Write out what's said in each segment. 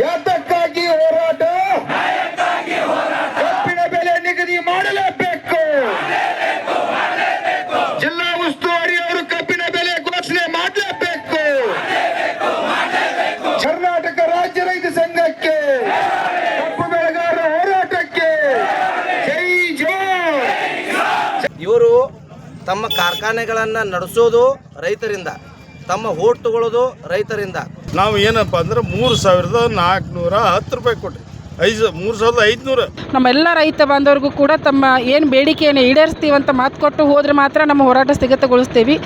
ಯಾತಕ್ಕಾಗಿ ಹೋರಾಟ. ಕಬ್ಬಿನ ಬೆಲೆ ನಿಗದಿ ಮಾಡಲೇಬೇಕು. ಜಿಲ್ಲಾ ಉಸ್ತುವಾರಿ ಅವರು ಕಬ್ಬಿನ ಬೆಲೆ ಘೋಷಣೆ ಮಾಡಲೇಬೇಕು. ಕರ್ನಾಟಕ ರಾಜ್ಯ ರೈತ ಸಂಘಕ್ಕೆ ಕಬ್ಬು ಬೆಳೆಗಾರರ ಹೋರಾಟಕ್ಕೆ. ಜೈ ಜೈ. ಇವರು ತಮ್ಮ ಕಾರ್ಖಾನೆಗಳನ್ನು ನಡೆಸೋದು ರೈತರಿಂದ ತಮ್ಮ ಹೋಟ್ ತಗೊಳ್ಳೋದು ರೈತರಿಂದ. ನಾವು ಏನಪ್ಪ ಅಂದ್ರೆ ಮೂರು ಸಾವಿರದ ನಾಲ್ಕುನೂರ ಹತ್ತು ರೂಪಾಯಿ ಕೊಟ್ರಿ. ಐದು ಮೂರು ಸಾವಿರದ ಐದುನೂರು. ನಮ್ಮೆಲ್ಲ ರೈತ ಬಾಂಧವರಿಗೂ ಕೂಡ ತಮ್ಮ ಏನು ಬೇಡಿಕೆಯನ್ನು ಈಡೇರಿಸ್ತೀವಿ ಅಂತ ಮಾತು ಕೊಟ್ಟು ಹೋದ್ರೆ ಮಾತ್ರ ನಮ್ಮ ಹೋರಾಟ ಸ್ಥಗಿತಗೊಳಿಸ್ತೀವಿ.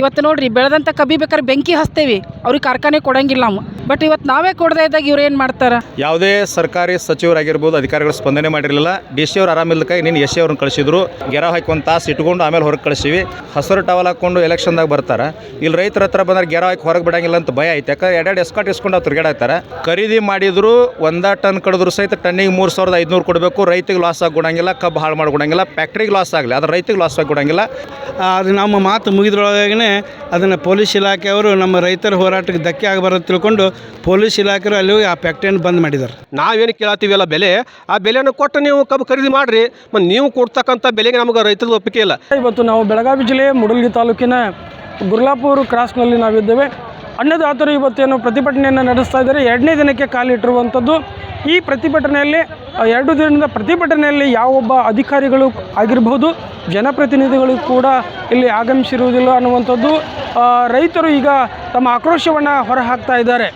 ಇವತ್ತು ನೋಡ್ರಿ ಬೆಳೆದಂಥ ಕಬ್ಬಿ ಬೇಕಾದ್ರೆ ಬೆಂಕಿ ಹಚ್ತೇವಿ. ಅವ್ರಿಗೆ ಕಾರ್ಖಾನೆ ಕೊಡೋಂಗಿಲ್ಲ ನಾವು. ಬಟ್ ಇವತ್ತು ನಾವೇ ಕೊಡದೇ ಇದ್ದಾಗ ಇವ್ರು ಏನು ಮಾಡ್ತಾರೆ? ಯಾವುದೇ ಸರ್ಕಾರಿ ಸಚಿವರಾಗಿರ್ಬೋದು ಅಧಿಕಾರಿಗಳು ಸ್ಪಂದನೆ ಮಾಡಿರಲಿಲ್ಲ. ಡಿ ಸಿ ಅವ್ರು ಆರಾಮಿಲ್ಲದಕ್ಕಾಗಿ ನೀನು ಎಸ್ ಸಿ ಅವ್ರನ್ನ ಕಳಿಸಿದ್ರು. ಗೆರ ಹಾಕಿ ಒಂದು ತಾಸು ಇಟ್ಕೊಂಡು ಆಮೇಲೆ ಹೊರಗೆ ಕಳಿಸಿವಿ. ಹಸಿರು ಟವಲ್ ಹಾಕ್ಕೊಂಡು ಎಲೆಕ್ಷನ್ದಾಗ ಬರ್ತಾರೆ. ಇಲ್ಲಿ ರೈತರ ಹತ್ರ ಬಂದ್ರೆ ಗೆರ ಹಾಕಿ ಹೊರಗೆ ಬಿಡಂಗಿಲ್ಲ ಅಂತ ಭಯ ಐತೆ. ಯಾಕಂದ್ರೆ ಎರಡೆರಡು ಎಸ್ಕಾಟ್ ಇಸ್ಕೊಂಡು ಅವ್ರು ಖರೀದಿ ಮಾಡಿದ್ರು ಒಂದ ಟನ್ ಕಡಿದ್ರು ಸಹಿತ ಟನ್ನಿಗೆ ಮೂರು ಸಾವಿರದ ಐದುನೂರು ಕೊಡಬೇಕು. ರೈತಿಗೆ ಲಾಸ್ ಆಗಿಕೊಡಂಗಿಲ್ಲ ಕಬ್ಬು ಹಾಳು ಮಾಡ್ಕೊಡಂಗಿಲ್ಲ ಫ್ಯಾಕ್ಟ್ರಿಗೆ ಲಾಸ್ ಆಗಲಿ. ಆದರೆ ರೈತಿಗೆ ಲಾಸ್ ಆಗಿಕೊಡಂಗಿಲ್ಲ ಅದು ನಮ್ಮ ಮಾತು ಮುಗಿದ್ರೊಳಗೇ ಅದನ್ನು ಪೊಲೀಸ್ ಇಲಾಖೆಯವರು ನಮ್ಮ ರೈತರ ಹೋರಾಟಕ್ಕೆ ಧಕ್ಕೆ ಆಗಬಾರದು ತಿಳ್ಕೊಂಡು ಪೊಲೀಸ್ ಇಲಾಖೆರು ಅಲ್ಲಿ ಹೋಗಿ ಆ ಫ್ಯಾಕ್ಟ್ರಿಯನ್ನು ಬಂದ್ ಮಾಡಿದ್ದಾರೆ ನಾವೇನು ಕೇಳತ್ತೀವಲ್ಲ ಬೆಲೆ? ಆ ಬೆಲೆಯನ್ನು ಕೊಟ್ಟು ನೀವು ಕಬ್ಬು ಖರೀದಿ ಮಾಡಿರಿ. ಮತ್ತು ನೀವು ಕೊಡ್ತಕ್ಕಂಥ ಬೆಲೆಗೆ ನಮಗೆ ರೈತರದ ಒಪ್ಪಿಗೆ ಇಲ್ಲ. ಇವತ್ತು ನಾವು ಬೆಳಗಾವಿ ಜಿಲ್ಲೆಯ ಮುಡಲ್ಗಿ ತಾಲೂಕಿನ ಗುರ್ಲಾಪುರ ಕ್ರಾಸ್ನಲ್ಲಿ ನಾವಿದ್ದೇವೆ. ಅನ್ನದಾತರು ಇವತ್ತೇನು ಪ್ರತಿಭಟನೆಯನ್ನು ನಡೆಸ್ತಾ ಇದ್ದಾರೆ. ಎರಡನೇ ದಿನಕ್ಕೆ ಕಾಲಿಟ್ಟಿರುವಂಥದ್ದು ಈ ಪ್ರತಿಭಟನೆಯಲ್ಲಿ ಎರಡು ದಿನದ ಪ್ರತಿಭಟನೆಯಲ್ಲಿ ಯಾವೊಬ್ಬ ಅಧಿಕಾರಿಗಳು ಆಗಿರ್ಬೋದು ಜನಪ್ರತಿನಿಧಿಗಳು ಕೂಡ ಇಲ್ಲಿ ಆಗಮಿಸಿರುವುದಿಲ್ಲ ಅನ್ನುವಂಥದ್ದು. ರೈತರು ಈಗ ತಮ್ಮ ಆಕ್ರೋಶವನ್ನು ಹೊರಹಾಕ್ತಾ ಇದ್ದಾರೆ.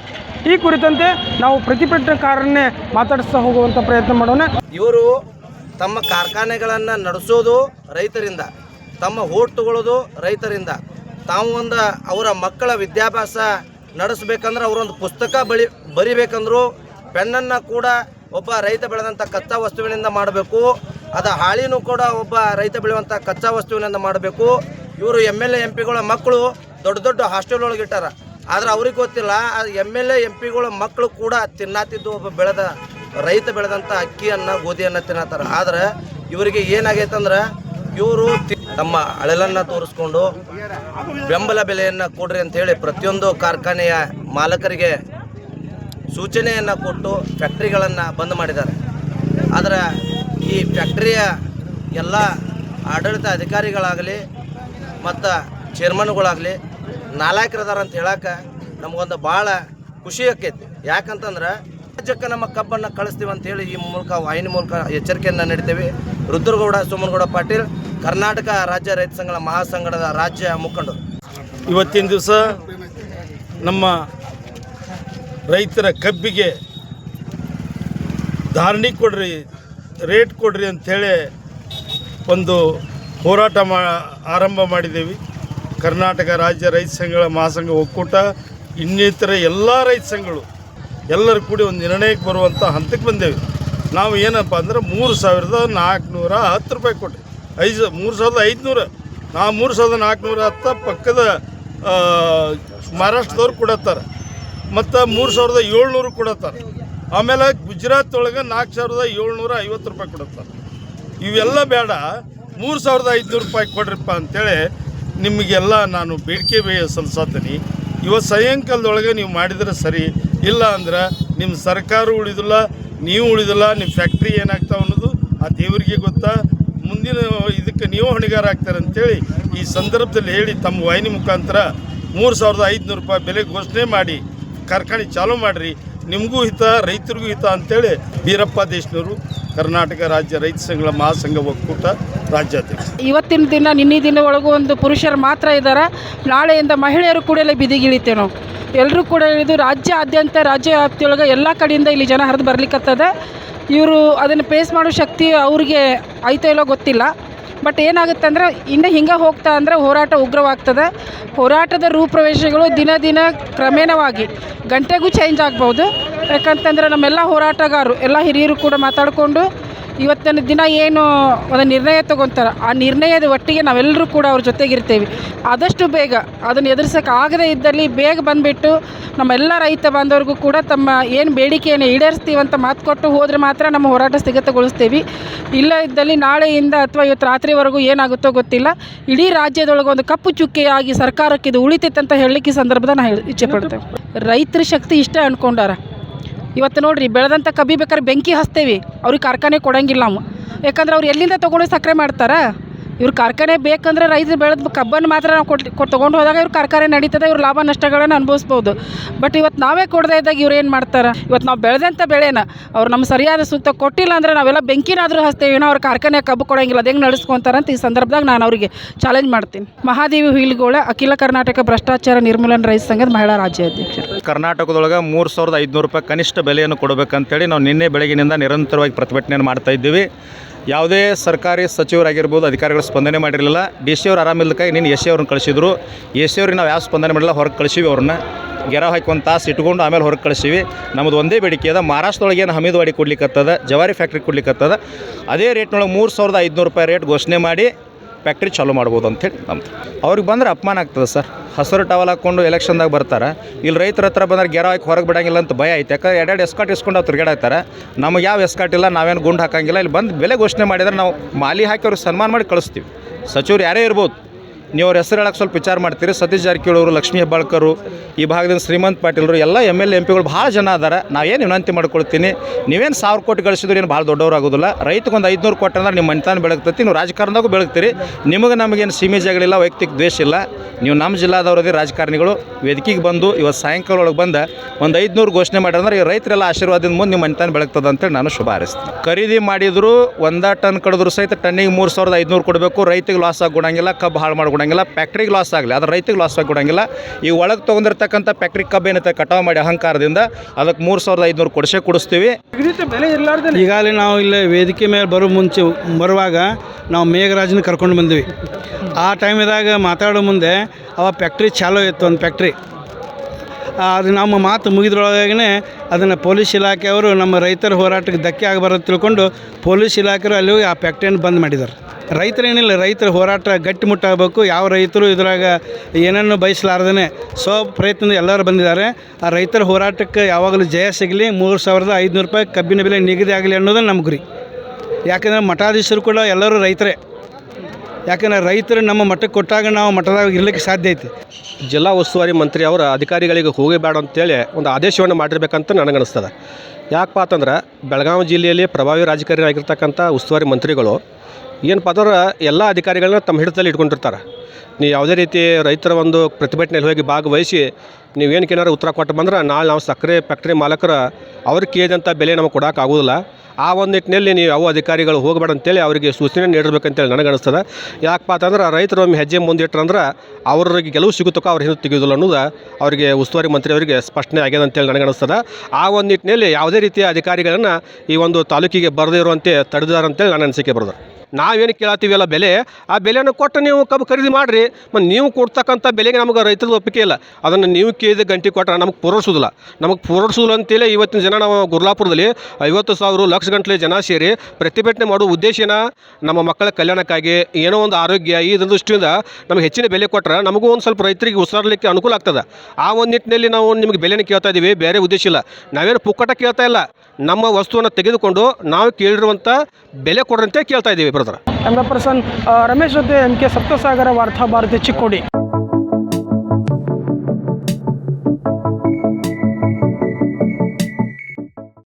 ಈ ಕುರಿತಂತೆ ನಾವು ಪ್ರತಿಭಟನಾಕಾರರನ್ನೇ ಮಾತಾಡಿಸ್ತಾ ಹೋಗುವಂಥ ಪ್ರಯತ್ನ ಮಾಡೋಣ. ಇವರು ತಮ್ಮ ಕಾರ್ಖಾನೆಗಳನ್ನು ನಡೆಸೋದು ರೈತರಿಂದ, ತಮ್ಮ ಓಟ್ ತಗೊಳ್ಳೋದು ರೈತರಿಂದ. ತಾವು ಒಂದು ಅವರ ಮಕ್ಕಳ ವಿದ್ಯಾಭ್ಯಾಸ ನಡೆಸ್ಬೇಕಂದ್ರೆ ಅವರೊಂದು ಪುಸ್ತಕ ಬಳಿ ಬರಿಬೇಕಂದ್ರೂ ಪೆನ್ನನ್ನು ಕೂಡ ಒಬ್ಬ ರೈತ ಬೆಳೆದಂಥ ಕಚ್ಚಾ ವಸ್ತುವಿನಿಂದ ಮಾಡಬೇಕು. ಅದು ಹಾಳಿನೂ ಕೂಡ ಒಬ್ಬ ರೈತ ಬೆಳೆಯುವಂಥ ಕಚ್ಚಾ ವಸ್ತುವಿನಿಂದ ಮಾಡಬೇಕು. ಇವರು ಎಂ ಎಲ್ ಎ ಎಂ ಮಕ್ಕಳು ದೊಡ್ಡ ದೊಡ್ಡ ಹಾಸ್ಟೆಲ್ ಒಳಗೆ ಇಟ್ಟಾರ. ಆದ್ರೆ ಅವ್ರಿಗೆ ಗೊತ್ತಿಲ್ಲ ಎಂ ಎಲ್ ಎ ಎಂ ಪಿಗಳ ಮಕ್ಕಳು ಕೂಡ ತಿನ್ನಾತಿದ್ದು ಒಬ್ಬ ಬೆಳೆದ ರೈತ ಬೆಳೆದಂಥ ಅಕ್ಕಿಯನ್ನು, ಗೋಧಿಯನ್ನು ತಿನ್ನತ್ತಾರ. ಆದ್ರೆ ಇವರಿಗೆ ಏನಾಗೈತಂದ್ರೆ ಇವರು ತಮ್ಮ ಅಳಲನ್ನು ತೋರಿಸ್ಕೊಂಡು ಬೆಂಬಲ ಬೆಲೆಯನ್ನು ಕೊಡ್ರಿ ಅಂತ ಹೇಳಿ ಪ್ರತಿಯೊಂದು ಕಾರ್ಖಾನೆಯ ಮಾಲಕರಿಗೆ ಸೂಚನೆಯನ್ನು ಕೊಟ್ಟು ಫ್ಯಾಕ್ಟ್ರಿಗಳನ್ನು ಬಂದ್ ಮಾಡಿದ್ದಾರೆ. ಆದರೆ ಈ ಫ್ಯಾಕ್ಟ್ರಿಯ ಎಲ್ಲ ಆಡಳಿತ ಅಧಿಕಾರಿಗಳಾಗಲಿ ಮತ್ತು ಚೇರ್ಮನ್ಗಳಾಗಲಿ ನಾಲಾಯಕರದಾರ ಅಂತ ಹೇಳಕ್ಕೆ ನಮಗೊಂದು ಭಾಳ ಖುಷಿ ಆಕೈತಿ. ಯಾಕಂತಂದ್ರೆ ರಾಜ್ಯಕ್ಕೆ ನಮ್ಮ ಕಬ್ಬನ್ನು ಕಳಿಸ್ತೀವಿ ಅಂತ ಹೇಳಿ ಈ ಮೂಲಕ, ವಾಹಿನಿ ಮೂಲಕ ಎಚ್ಚರಿಕೆಯನ್ನು ನೀಡ್ತೇವೆ. ರುದ್ರಗೌಡ, ಸೋಮನಗೌಡ ಪಾಟೀಲ್, ಕರ್ನಾಟಕ ರಾಜ್ಯ ರೈತ ಸಂಘಗಳ ಮಹಾಸಂಘದ ರಾಜ್ಯ ಮುಖಂಡರು. ಇವತ್ತಿನ ದಿವಸ ನಮ್ಮ ರೈತರ ಕಬ್ಬಿಗೆ ಧಾರಣಿ ಕೊಡ್ರಿ, ರೇಟ್ ಕೊಡ್ರಿ ಅಂಥೇಳಿ ಒಂದು ಹೋರಾಟ ಮಾ ಆರಂಭ ಮಾಡಿದ್ದೇವೆ. ಕರ್ನಾಟಕ ರಾಜ್ಯ ರೈತ ಸಂಘಗಳ ಮಹಾಸಂಘ ಒಕ್ಕೂಟ, ಇನ್ನಿತರ ಎಲ್ಲ ರೈತ ಸಂಘಗಳು, ಎಲ್ಲರೂ ಕೂಡಿ ಒಂದು ನಿರ್ಣಯಕ್ಕೆ ಬರುವಂಥ ಹಂತಕ್ಕೆ ಬಂದೇವೆ. ನಾವು ಏನಪ್ಪ ಅಂದ್ರೆ ಮೂರು ಸಾವಿರದ ನಾಲ್ಕುನೂರ ಹತ್ತು ರೂಪಾಯಿ ಕೊಟ್ಟೆ ಐದು ಮೂರು ಸಾವಿರದ ಐದುನೂರ. ನಾವು ಮೂರು ಸಾವಿರದ ನಾಲ್ಕುನೂರ ಹತ್ತು ಪಕ್ಕದ ಮಹಾರಾಷ್ಟ್ರದವ್ರು ಕೊಡತ್ತಾರೆ. ಮತ್ತು ಮೂರು ಸಾವಿರದ ಏಳ್ನೂರು ಕೊಡತ್ತಾರೆ. ಆಮೇಲೆ ಗುಜರಾತ್ ಒಳಗೆ ನಾಲ್ಕು ಸಾವಿರದ ಏಳ್ನೂರ ಐವತ್ತು ರೂಪಾಯಿ ಕೊಡತ್ತಾರೆ. ಇವೆಲ್ಲ ಬೇಡ. ಮೂರು ಸಾವಿರದ ಐದುನೂರು ರೂಪಾಯಿ ಕೊಡ್ರಿಪ್ಪ ಅಂತೇಳಿ ನಿಮಗೆಲ್ಲ ನಾನು ಬೇಡಿಕೆ ಸಲ್ಲಿಸತ್ತೀನಿ ಇವತ್ತು ಸಾಯಂಕಾಲದೊಳಗೆ ನೀವು ಮಾಡಿದರೆ ಸರಿ. ಇಲ್ಲ ಅಂದ್ರೆ ನಿಮ್ಮ ಸರ್ಕಾರ ಉಳಿದಿಲ್ಲ, ನೀವು ಉಳಿದಿಲ್ಲ ನಿಮ್ಮ ಫ್ಯಾಕ್ಟ್ರಿ ಏನಾಗ್ತಾವ ಅನ್ನೋದು ಆ ದೇವರಿಗೆ ಗೊತ್ತಾ. ಮುಂದಿನ ಇದಕ್ಕೆ ನೀವು ಹೊಣೆಗಾರ ಆಗ್ತಾರೆ ಅಂತೇಳಿ ಈ ಸಂದರ್ಭದಲ್ಲಿ ಹೇಳಿ ತಮ್ಮ ವಾಹಿನಿ ಮುಖಾಂತರ ಮೂರು ಸಾವಿರದ ಐದುನೂರು ರೂಪಾಯಿ ಬೆಲೆ ಘೋಷಣೆ ಮಾಡಿ ಕಾರ್ಖಾನೆ ಚಾಲೂ ಮಾಡಿರಿ. ನಿಮಗೂ ಹಿತ, ರೈತರಿಗೂ ಹಿತ ಅಂತೇಳಿ ಬೀರಪ್ಪ ದೇಶನವರು ಕರ್ನಾಟಕ ರಾಜ್ಯ ರೈತ ಸಂಘಗಳ ಮಹಾಸಂಘ ಒಕ್ಕೂಟ ರಾಜ್ಯಾಧ್ಯಕ್ಷ. ಇವತ್ತಿನ ದಿನ, ನಿನ್ನೆ ದಿನ ಒಳಗೂ ಒಂದು ಪುರುಷರು ಮಾತ್ರ ಇದ್ದಾರೆ ನಾಳೆಯಿಂದ ಮಹಿಳೆಯರು ಕೂಡ ಇಲ್ಲಿ ಬಿದಿಗಿಳಿತೇವೆ ಎಲ್ಲರೂ ಕೂಡ ಇಳಿದು ರಾಜ್ಯಾದ್ಯಂತ ರಾಜ್ಯ ವ್ಯಾಪ್ತಿಯೊಳಗೆ ಎಲ್ಲ ಕಡೆಯಿಂದ ಇಲ್ಲಿ ಜನ ಹರಿದು ಬರ್ಲಿಕ್ಕತ್ತದೆ ಇವರು ಅದನ್ನು ಫೇಸ್ ಮಾಡೋ ಶಕ್ತಿ ಅವ್ರಿಗೆ ಐತೋ ಇಲ್ಲೋ ಗೊತ್ತಿಲ್ಲ. ಬಟ್ ಏನಾಗುತ್ತೆ ಅಂದ್ರೆ, ಇನ್ನು ಹಿಂಗೆ ಹೋಗ್ತಾ ಅಂದರೆ ಹೋರಾಟ ಉಗ್ರವಾಗ್ತದೆ. ಹೋರಾಟದ ರೂಪ್ರವೇಶಗಳು ದಿನ ದಿನ ಕ್ರಮೇಣವಾಗಿ ಗಂಟೆಗೂ ಚೇಂಜ್ ಆಗ್ಬೋದು. ಯಾಕಂತಂದರೆ ನಮ್ಮೆಲ್ಲ ಹೋರಾಟಗಾರರು, ಎಲ್ಲ ಹಿರಿಯರು ಕೂಡ ಮಾತಾಡಿಕೊಂಡು ಇವತ್ತಿನ ದಿನ ಏನು ಒಂದು ನಿರ್ಣಯ ತಗೊತಾರೆ ಆ ನಿರ್ಣಯದ ಒಟ್ಟಿಗೆ ನಾವೆಲ್ಲರೂ ಕೂಡ ಅವ್ರ ಜೊತೆಗಿರ್ತೇವೆ. ಆದಷ್ಟು ಬೇಗ ಅದನ್ನು ಎದುರಿಸೋಕೆ ಆಗದೇ ಇದ್ದಲ್ಲಿ ಬೇಗ ಬಂದುಬಿಟ್ಟು ನಮ್ಮೆಲ್ಲ ರೈತ ಬಾಂಧವರಿಗೂ ಕೂಡ ತಮ್ಮ ಏನು ಬೇಡಿಕೆಯನ್ನು ಈಡೇರಿಸ್ತೀವಿ ಅಂತ ಮಾತು ಕೊಟ್ಟು ಹೋದರೆ ಮಾತ್ರ ನಮ್ಮ ಹೋರಾಟ ಸ್ಥಗಿತಗೊಳಿಸ್ತೀವಿ. ಇಲ್ಲ ಇದ್ದಲ್ಲಿ ನಾಳೆಯಿಂದ ಅಥವಾ ಇವತ್ತು ರಾತ್ರಿವರೆಗೂ ಏನಾಗುತ್ತೋ ಗೊತ್ತಿಲ್ಲ. ಇಡೀ ರಾಜ್ಯದೊಳಗೆ ಒಂದು ಕಪ್ಪು ಚುಕ್ಕೆಯಾಗಿ ಸರ್ಕಾರಕ್ಕೆ ಇದು ಉಳಿತೈತೆ ಅಂತ ಹೇಳಲಿಕ್ಕೆ ಸಂದರ್ಭದ ನಾನು ಹೇಳಿ ಇಚ್ಛೆ ಪಡ್ತೇವೆ ರೈತರ ಶಕ್ತಿ ಇಷ್ಟೇ ಅಂದ್ಕೊಂಡಾರ ಇವತ್ತು ನೋಡ್ರಿ, ಬೆಳೆದಂಥ ಕಬ್ಬಿ ಬೇಕಾದ್ರೆ ಬೆಂಕಿ ಹಚ್ತೇವೆ. ಅವ್ರಿಗೆ ಕಾರ್ಖಾನೆ ಕೊಡಂಗಿಲ್ಲ ನಾವು ಯಾಕಂದ್ರೆ ಅವ್ರು ಎಲ್ಲಿಂದ ತೊಗೊಂಡು ಸಕ್ಕರೆ ಮಾಡ್ತಾರಾ? ಇವ್ರು ಕಾರ್ಖಾನೆ ಬೇಕಂದ್ರೆ ರೈತರು ಬೆಳೆದ ಕಬ್ಬನ್ನು ಮಾತ್ರ ನಾವು ಕೊಟ್ಟು ಕೊಟ್ಟು ತೊಗೊಂಡು ಹೋದಾಗ ಇವ್ರು ಕಾರ್ಖಾನೆ ನಡೀತದೆ, ಇವ್ರ ಲಾಭ ನಷ್ಟಗಳನ್ನು ಅನುಭವಿಸ್ಬೋದು. ಬಟ್ ಇವತ್ತು ನಾವೇ ಕೊಡದೇ ಇದ್ದಾಗ ಇವ್ರು ಏನು ಮಾಡ್ತಾರೆ? ಇವತ್ತು ನಾವು ಬೆಳೆದಂಥ ಬೆಳೆನ ಅವ್ರು ನಮ್ಮ ಸರಿಯಾದ ಸೂಕ್ತ ಕೊಟ್ಟಿಲ್ಲ ಅಂದರೆ ನಾವೆಲ್ಲ ಬೆಂಕಿನಾದರೂ ಹಚ್ತೇವೆ ಏನೋ ಅವ್ರ ಕಾರ್ಖಾನೆ ಕಬ್ಬು ಕೊಡಂಗಿಲ್ಲ, ಅದು ಹೆಂಗೆ ನಡೆಸ್ಕೊಂತಾರೆ ಅಂತ ಈ ಸಂದರ್ಭದಾಗ ನಾನು ಅವರಿಗೆ ಚಾಲೆಂಜ್ ಮಾಡ್ತೀನಿ. ಮಹಾದೇವಿ ಹುಯಿಲ್ಗೋಳ, ಅಖಿಲ ಕರ್ನಾಟಕ ಭ್ರಷ್ಟಾಚಾರ ನಿರ್ಮೂಲನ ರೈತ ಸಂಘದ ಮಹಿಳಾ ರಾಜ್ಯಾಧ್ಯಕ್ಷರು ಕರ್ನಾಟಕದೊಳಗೆ ಮೂರು ಸಾವಿರದ ಐದುನೂರು ರೂಪಾಯಿ ಕನಿಷ್ಠ ಬೆಲೆಯನ್ನು ಕೊಡಬೇಕಂತೇಳಿ ನಾವು ನಿನ್ನೆ ಬೆಳಗಿನಿಂದ ನಿರಂತರವಾಗಿ ಪ್ರತಿಭಟನೆಯನ್ನು ಮಾಡ್ತಾ ಇದ್ದೀವಿ. ಯಾವುದೇ ಸರ್ಕಾರಿ ಸಚಿವರಾಗಿರ್ಬೋದು, ಅಧಿಕಾರಿಗಳು ಸ್ಪಂದನೆ ಮಾಡಿರಲಿಲ್ಲ. ಡಿ ಸಿ ಅವ್ರು ಆರಾಮಿಲ್ಲದಕ್ಕಾಗಿ ನೀನು ಎಸ್ ಸಿ ಅವ್ರನ್ನ ಕಳಿಸಿದ್ರು. ಎಸ್ ಸಿ ಅವ್ರಿಗೆ ನಾವು ಯಾವ ಸ್ಪಂದನೆ ಮಾಡಿಲ್ಲ, ಹೊರಗೆ ಕಳಿಸಿವಿ ಅವ್ರನ್ನ. ಗೆರ ಹಾಕಿ ಒಂದು ತಾಸು ಇಟ್ಕೊಂಡು ಆಮೇಲೆ ಹೊರಗೆ ಕಳಿಸಿವಿ. ನಮ್ಮದು ಒಂದೇ ಬೇಡಿಕೆ ಅದ, ಮಹಾರಾಷ್ಟ್ರದೊಳಗೆ ಏನು ಹಮೀದ್ವಾಡಿ ಕೊಡ್ಲಿಕ್ಕತ್ತದ ಜವಾರಿ ಫ್ಯಾಕ್ಟ್ರಿ ಕೊಡ್ಲಿಕ್ಕತ್ತದ ಅದೇ ರೇಟ್ನೊಳಗೆ ಮೂರು ಸಾವಿರದ ಐದುನೂರು ರೂಪಾಯಿ ರೇಟ್ ಘೋಷಣೆ ಮಾಡಿ ಫ್ಯಾಕ್ಟ್ರಿ ಚಾಲೂ ಮಾಡ್ಬೋದು ಅಂತೇಳಿ ನಮ್ದು ಅವ್ರಿಗೆ ಬಂದ್ರೆ ಅಪಮಾನ ಆಗ್ತದೆ ಸರ್. ಹಸಿರು ಟವಲ್ ಹಾಕ್ಕೊಂಡು ಎಲೆಕ್ಷನ್ದಾಗ ಬರ್ತಾರೆ. ಇಲ್ಲಿ ರೈತರ ಹತ್ರ ಬಂದ್ರೆ ಗೆರ ಹಾಕಿ ಹೊರಗೆ ಬಿಡಂಗಿಲ್ಲ ಅಂತ ಭಯ ಐತೆ. ಯಾಕಂದ್ರೆ ಎರಡೆರಡು ಎಸ್ಕಾಟ್ ಇಸ್ಕೊಂಡು ಅವ್ರು ತಿರುಗಾಡ್ತಾರೆ ನಮಗೆ ಯಾವ ಎಸ್ಕಾಟ್ ಇಲ್ಲ, ನಾವೇನು ಗುಂಡು ಹಾಕಂಗಿಲ್ಲ. ಇಲ್ಲಿ ಬಂದು ಬೆಲೆ ಘೋಷಣೆ ಮಾಡಿದರೆ ನಾವು ಮಾಲಿ ಹಾಕಿ ಅವ್ರಿಗೆ ಸನ್ಮಾನ ಮಾಡಿ ಕಳಿಸ್ತೀವಿ. ಸಚಿವರು ಯಾರೇ ಇರ್ಬೋದು ನೀವು ಅವ್ರ ಹೆಸರು ಹೇಳಕ್ಕೆ ಸ್ವಲ್ಪ ವಿಚಾರ ಮಾಡ್ತೀರಿ. ಸತೀಶ್ ಜಾರಕಿಹೊಳಿ ಅವರು, ಲಕ್ಷ್ಮೀ ಹೆಬ್ಬಾಳ್ಕರು, ಈ ಭಾಗದಿಂದ ಶ್ರೀಮಂತ್ ಪಾಟೀಲ್ರು ಎಲ್ಲ ಎಂ ಎಲ್ ಎಂ ಪಿಗಳು ಭಾಳ ಜನ ಅದಾರ. ನಾವೇನು ವಿನಂತಿ ಮಾಡ್ಕೊಳ್ತೀನಿ, ನೀವೇನು ಸಾವಿರ ಕೋಟಿ ಗಳಿಸಿದ್ರು ಏನು ಭಾಳ ದೊಡ್ಡವ್ರು ಆಗೋದಿಲ್ಲ ರೈತಗೊಂದು ಐದುನೂರು ಕೋಟಿ ಅಂದ್ರೆ ನಿಮ್ಮ ಮನೆತನ ಬೆಳಗ್ತೈತಿ, ನೀವು ರಾಜಕಾರಣದಾಗೂ ಬೆಳಗ್ತೀರಿ. ನಿಮಗೆ ನಮಗೇನು ಸೀಮೆ ವೈಯಕ್ತಿಕ ದ್ವೇಷ ಇಲ್ಲ. ನೀವು ನಮ್ಮ ಜಿಲ್ಲಾದವ್ರದೇ ರಾಜಕಾರಣಿಗಳು. ವೇದಿಕೆಗೆ ಬಂದು ಇವತ್ತು ಸಾಯಂಕಾಲ ಒಳಗೆ ಬಂದ ಒಂದು ಐದುನೂರು ಘೋಷಣೆ ಮಾಡಿದ್ರೆ ಈ ರೈತರೆಲ್ಲ ಆಶೀರ್ವಾದದಿಂದ ಮುಂದೆ ನಿಮ್ಮ ಮನೆತನ ಬೆಳಗ್ತದೆ ಅಂತೇಳಿ ನಾನು ಶುಭ ಹಾರಿಸ್ತೀನಿ. ಖರೀದಿ ಮಾಡಿದ್ರು ಒಂದ ಟನ್ ಕಡಿದ್ರು ಸಹಿತ ಟನ್ನಿಗೆ ಮೂರು ಸಾವಿರದ ಐದುನೂರು ಕೊಡಬೇಕು. ರೈತಿಗೆ ಲಾಸ್ ಆಗಿ ಕೊಡಂಗಿಲ್ಲ, ಕಬ್ಬು ಹಾಳು ಮಾಡ್ಕೊಡಂಗಿಲ್ಲ ಫ್ಯಾಕ್ಟ್ರಿಗೆ ಲಾಸ್ ಆಗಲಿ ಅದು ರೈತಿಗೆ ಲಾಸ್ ಆಗಿ ಕೊಡೋಂಗಿಲ್ಲ. ಈ ಒಳಗೆ ತೊಗೊಂಡಿರ್ತಕ್ಕಂಥ ಫ್ಯಾಕ್ಟ್ರಿ ಕಬ್ಬು ಏನೈತೆ ಕಟಾವು ಮಾಡಿ ಅಹಂಕಾರದಿಂದ ಅದಕ್ಕೆ ಮೂರು ಸಾವಿರದ ಐದುನೂರು ಕೊಡಿಸೇ ಕೊಡಿಸ್ತೀವಿ. ಈಗಾಗಲೇ ನಾವು ಇಲ್ಲಿ ವೇದಿಕೆ ಮೇಲೆ ಬರೋ ಮುಂಚೆ, ಬರುವಾಗ ನಾವು ಮೇಘರಾಜನ ಕರ್ಕೊಂಡು ಬಂದ್ವಿ. ಆ ಟೈಮಿದಾಗ ಮಾತಾಡೋ ಮುಂದೆ ಅವ ಫ್ಯಾಕ್ಟ್ರಿ ಚಾಲೋ ಇತ್ತು, ಒಂದು ಫ್ಯಾಕ್ಟ್ರಿ ಅದು ನಮ್ಮ ಮಾತು ಮುಗಿದ್ರೊಳಗೇ ಅದನ್ನು ಪೊಲೀಸ್ ಇಲಾಖೆಯವರು ನಮ್ಮ ರೈತರ ಹೋರಾಟಕ್ಕೆ ಧಕ್ಕೆ ಆಗಬಾರದು ತಿಳ್ಕೊಂಡು ಪೊಲೀಸ್ ಇಲಾಖೆಯವರು ಅಲ್ಲಿ ಹೋಗಿ ಆ ಫ್ಯಾಕ್ಟ್ರಿಯನ್ನು ಬಂದ್ ಮಾಡಿದ್ದಾರೆ. ರೈತರೇನಿಲ್ಲ, ರೈತರ ಹೋರಾಟ ಗಟ್ಟಿಮುಟ್ಟಾಗಬೇಕು ಯಾವ ರೈತರು ಇದ್ರಾಗ ಏನನ್ನು ಬಯಸಲಾರ್ದೇ ಸೊ ಪ್ರಯತ್ನದಿಂದ ಎಲ್ಲರೂ ಬಂದಿದ್ದಾರೆ. ಆ ರೈತರ ಹೋರಾಟಕ್ಕೆ ಯಾವಾಗಲೂ ಜಯ ಸಿಗಲಿ, ಮೂರು ಸಾವಿರದ ಐದುನೂರು ರೂಪಾಯಿ ಕಬ್ಬಿನ ಬೆಲೆ ನಿಗದಿ ಆಗಲಿ ಅನ್ನೋದು ನಮ್ಮ ಗುರಿ. ಯಾಕಂದರೆ ಮಠಾಧೀಶರು ಕೂಡ ಎಲ್ಲರೂ ರೈತರೇ. ಯಾಕಂದರೆ ರೈತರು ನಮ್ಮ ಮಠಕ್ಕೆ ಕೊಟ್ಟಾಗ ನಾವು ಮಠದಾಗ ಇರಲಿಕ್ಕೆ ಸಾಧ್ಯ ಐತಿ. ಜಿಲ್ಲಾ ಉಸ್ತುವಾರಿ ಮಂತ್ರಿ ಅವರ ಅಧಿಕಾರಿಗಳಿಗೆ ಹೋಗಬೇಡ ಅಂತೇಳಿ ಒಂದು ಆದೇಶವನ್ನು ಮಾಡಿರ್ಬೇಕಂತ ನನಗನ್ನಿಸ್ತದೆ ಯಾಕಪ್ಪ ಅಂತಂದ್ರೆ ಬೆಳಗಾವಿ ಜಿಲ್ಲೆಯಲ್ಲಿ ಪ್ರಭಾವಿ ರಾಜಕಾರಣಿ ಆಗಿರ್ತಕ್ಕಂಥ ಉಸ್ತುವಾರಿ ಮಂತ್ರಿಗಳು ಏನಪ್ಪ ಅಂದ್ರೆ ಎಲ್ಲ ಅಧಿಕಾರಿಗಳನ್ನ ತಮ್ಮ ಹಿಡಿತದಲ್ಲಿ ಇಟ್ಕೊಂಡಿರ್ತಾರೆ. ನೀವು ಯಾವುದೇ ರೀತಿ ರೈತರ ಒಂದು ಪ್ರತಿಭಟನೆಯಲ್ಲಿ ಹೋಗಿ ಭಾಗವಹಿಸಿ ನೀವೇನಕ್ಕೆ ಏನಾರು ಉತ್ತರ ಕೊಟ್ಟು ಬಂದ್ರೆ ನಾಳೆ ನಾವು ಸಕ್ಕರೆ ಫ್ಯಾಕ್ಟ್ರಿ ಮಾಲಕರ ಅವ್ರಿಗೆ ಕೇಳಿದಂಥ ಬೆಲೆ ನಮಗೆ ಕೊಡೋಕೆ ಆಗೋದಿಲ್ಲ. ಆ ಒಂದು ನಿಟ್ಟಿನಲ್ಲಿ ನೀವು ಯಾವ ಅಧಿಕಾರಿಗಳು ಹೋಗಬೇಡ ಅಂತೇಳಿ ಅವರಿಗೆ ಸೂಚನೆ ನೀಡಬೇಕಂತೇಳಿ ನನಗೆ ಅನಿಸ್ತದೆ. ಯಾಕಪ್ಪ ಅಂತಂದ್ರೆ ರೈತರು ಒಮ್ಮೆ ಹೆಜ್ಜೆ ಮುಂದಿಟ್ರಂದ್ರೆ ಅವ್ರಿಗೆ ಗೆಲುವು ಸಿಗುತ್ತಕ್ಕ ಅವ್ರ ಹಿಂದೆ ತೆಗೆಯೋದಿಲ್ಲ ಅನ್ನೋದು ಅವರಿಗೆ ಉಸ್ತುವಾರಿ ಮಂತ್ರಿ ಅವರಿಗೆ ಸ್ಪಷ್ಟನೆ ಆಗ್ಯದ ಅಂತೇಳಿ ನನಗೆ ಅನಿಸ್ತದೆ. ಆ ಒಂದು ನಿಟ್ಟಿನಲ್ಲಿ ಯಾವುದೇ ರೀತಿಯ ಅಧಿಕಾರಿಗಳನ್ನು ಈ ಒಂದು ತಾಲೂಕಿಗೆ ಬರದೇ ಇರುವಂತೆ ತಡೆದಾರ ಅಂತೇಳಿ ನನ್ನ ಅನಿಸಿಕೆ ಬರೋದು. ನಾವೇನು ಕೇಳತ್ತೀವಲ್ಲ ಬೆಲೆ, ಆ ಬೆಲೆಯನ್ನು ಕೊಟ್ಟು ನೀವು ಕಬ್ಬು ಖರೀದಿ ಮಾಡಿರಿ. ಮತ್ತು ನೀವು ಕೊಡ್ತಕ್ಕಂಥ ಬೆಲೆಗೆ ನಮಗೆ ರೈತರದ ಒಪ್ಪಿಗೆ ಇಲ್ಲ. ಅದನ್ನು ನೀವು ಕೇಳಿದ ಗಂಟೆ ಕೊಟ್ಟರೆ ನಮಗೆ ಪೂರೈಸೋದಿಲ್ಲ ನಮಗೆ ಪೂರೈಸೋದಿಲ್ಲ ಅಂತೇಳಿ ಇವತ್ತಿನ ಜನ ನಾವು ಗುರ್ಲಾಪುರದಲ್ಲಿ ಐವತ್ತು ಸಾವಿರ ಲಕ್ಷ ಗಂಟಲೆ ಜನ ಸೇರಿ ಪ್ರತಿಭಟನೆ ಮಾಡುವ ಉದ್ದೇಶನ ನಮ್ಮ ಮಕ್ಕಳ ಕಲ್ಯಾಣಕ್ಕಾಗಿ ಏನೋ ಒಂದು ಆರೋಗ್ಯ, ಈ ದೃಷ್ಟಿಯಿಂದ ನಮಗೆ ಹೆಚ್ಚಿನ ಬೆಲೆ ಕೊಟ್ಟರೆ ನಮಗೂ ಒಂದು ಸ್ವಲ್ಪ ರೈತರಿಗೆ ಉಸಿರಾಡಲಿಕ್ಕೆ ಅನುಕೂಲ ಆಗ್ತದೆ. ಆ ಒಂದು ನಿಟ್ಟಿನಲ್ಲಿ ನಾವು ನಿಮಗೆ ಬೆಲೆನ ಕೇಳ್ತಾ ಇದ್ದೀವಿ, ಬೇರೆ ಉದ್ದೇಶ ಇಲ್ಲ. ನಾವೇನು ಪುಕ್ಕಟ ಕೇಳ್ತಾ ಇಲ್ಲ. ನಮ್ಮ ವಸ್ತುವನ್ನು ತೆಗೆದುಕೊಂಡು ನಾವು ಕೇಳಿರುವಂಥ ಬೆಲೆ ಕೊಡ್ರಂತೆ ಕೇಳ್ತಾ ಇದ್ದೀವಿ. ಬ್ರದರ್ ಕ್ಯಾಮ್ರಾ ಪರ್ಸನ್ ರಮೇಶ್ ಜೊತೆ ಎಂ ಕೆ ಸಪ್ತಸಾಗರ ವಾರ್ತಾ ಭಾರತಿ ಚಿಕ್ಕೋಡಿ